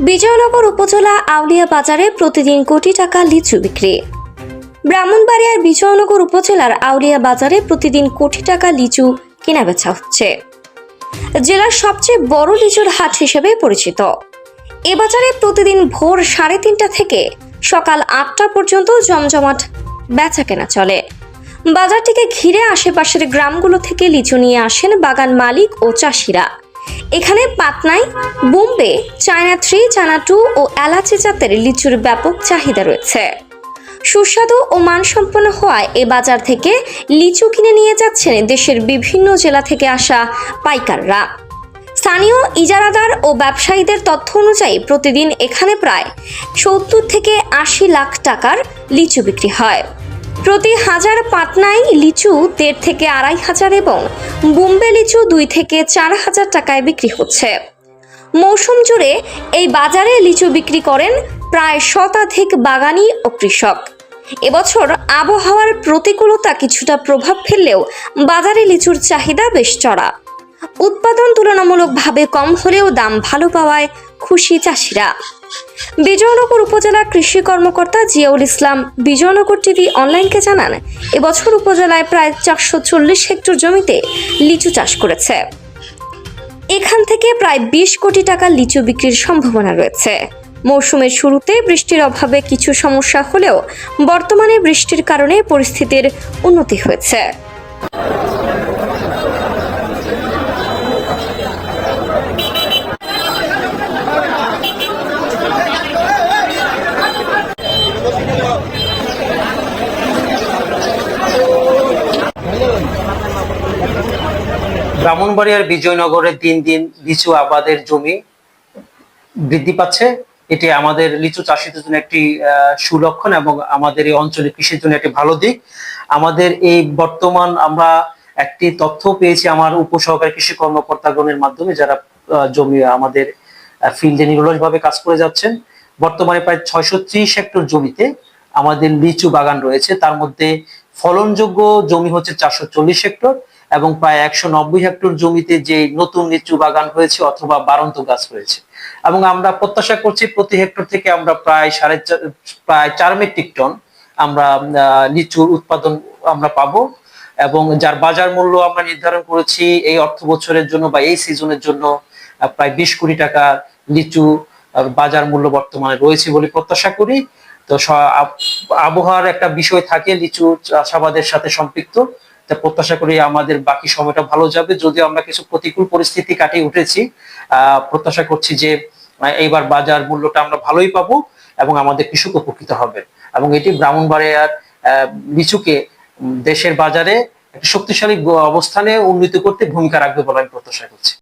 বিজয়নগর উপজেলা আউলিয়া বাজারে প্রতিদিন কোটি টাকা লিচু বিক্রি। ব্রাহ্মণবাড়িয়ার বিজয়নগর উপজেলার আউলিয়া বাজারে প্রতিদিন কোটি টাকা লিচু কেনাবেচা হচ্ছে। জেলার সবচেয়ে বড় লিচুর হাট হিসেবে পরিচিত। এ বাজারে প্রতিদিন ভোর সাড়ে তিনটা থেকে সকাল আটটা পর্যন্ত জমজমাট বেচা কেনা চলে। বাজারটিকে ঘিরে আশেপাশের গ্রামগুলো থেকে লিচু নিয়ে আসেন বাগান মালিক ও চাষিরা। এখানে পাটনায় Bombay, China three, China two ও এলাচি জাতের লিচুর ব্যাপক চাহিদা রয়েছে। সুস্বাদু ও মানসম্পন্ন হওয়ায় এ বাজার থেকে লিচু কিনে নিয়ে যাচ্ছেন দেশের বিভিন্ন জেলা থেকে আসা পাইকাররা। স্থানীয় ইজারাদার ও ব্যবসায়ীদের তথ্য অনুযায়ী প্রতিদিন এখানে প্রায় সত্তর থেকে আশি লাখ টাকার লিচু বিক্রি হয়। প্রতি হাজার পাটনায় লিচু দেড় থেকে আড়াই হাজার এবং বোম্বে লিচু দুই থেকে চার হাজার টাকায় বিক্রি হচ্ছে। মৌসুম জুড়ে এই বাজারে লিচু বিক্রি করেন প্রায় শতাধিক বাগানি ও কৃষক। এবছর আবহাওয়ার প্রতিকূলতা কিছুটা প্রভাব ফেললেও বাজারে লিচুর চাহিদা বেশ চড়া। উৎপাদন তুলনামূলকভাবে কম হলেও দাম ভালো পাওয়ায় খুশি চাষিরা। বিজয়নগর উপজেলার কৃষি কর্মকর্তা জিয়াউল ইসলাম বিজয়নগর টিভি অনলাইনকে জানান, এবছর উপজেলায় প্রায় চারশো চল্লিশ হেক্টর জমিতে লিচু চাষ করেছে। এখান থেকে প্রায় বিশ কোটি টাকা লিচু বিক্রির সম্ভাবনা রয়েছে। মৌসুমের শুরুতে বৃষ্টির অভাবে কিছু সমস্যা হলেও বর্তমানে বৃষ্টির কারণে পরিস্থিতির উন্নতি হয়েছে। ব্রাহ্মণবাড়িয়ার বিজয়নগরে দিন দিন লিচু আবাদের জমি বৃদ্ধি পাচ্ছে। এটি আমাদের লিচু চাষিদের জন্য একটি সুলক্ষণ এবং আমাদের এই অঞ্চলে কৃষির জন্য একটি ভালো দিক। আমাদের এই বর্তমান আমরা একটি তথ্য পেয়েছি আমার উপসহকারী কৃষি কর্মকর্তাগণের মাধ্যমে যারা জমি আমাদের ফিল্ডে নিরলসভাবে কাজ করে যাচ্ছেন। বর্তমানে প্রায় ছয়শো ত্রিশ হেক্টর জমিতে আমাদের লিচু বাগান রয়েছে। তার মধ্যে ফলনযোগ্য জমি হচ্ছে চারশো চল্লিশ হেক্টর। এবং প্রায় একশো নব্বই হেক্টর জমিতে যে নতুন লিচু বাগান হয়েছে অথবা বারন্ত গাছ হয়েছে। এবং আমরা প্রত্যাশা করছি প্রতি হেক্টর থেকে আমরা প্রায় সাড়ে প্রায় চার মেট্রিক টন আমরা লিচুর উৎপাদন আমরা পাবো। এবং যার বাজার মূল্য আমরা নির্ধারণ করেছি এই অর্থ বছরের জন্য বা এই সিজনের জন্য প্রায় বিশ কোটি টাকা লিচু বাজার মূল্য বর্তমানে রয়েছে বলে প্রত্যাশা করি। তো আবহাওয়ার একটা বিষয় থাকে, লিচু চাষাবাদের সাথে সম্পৃক্ত। তা প্রত্যাশা করি আমাদের বাকি সময়টা ভালো যাবে। যদিও আমরা কিছু প্রতিকূল পরিস্থিতি কাটিয়ে উঠেছি প্রত্যাশা করছি যে এইবার বাজার মূল্যটা আমরা ভালোই পাবো এবং আমাদের কৃষক উপকৃত হবে। এবং এটি ব্রাহ্মণবাড়িয়ার লিচুকে দেশের বাজারে একটি শক্তিশালী অবস্থানে উন্নীত করতে ভূমিকা রাখবে বলে আমি প্রত্যাশা করছি।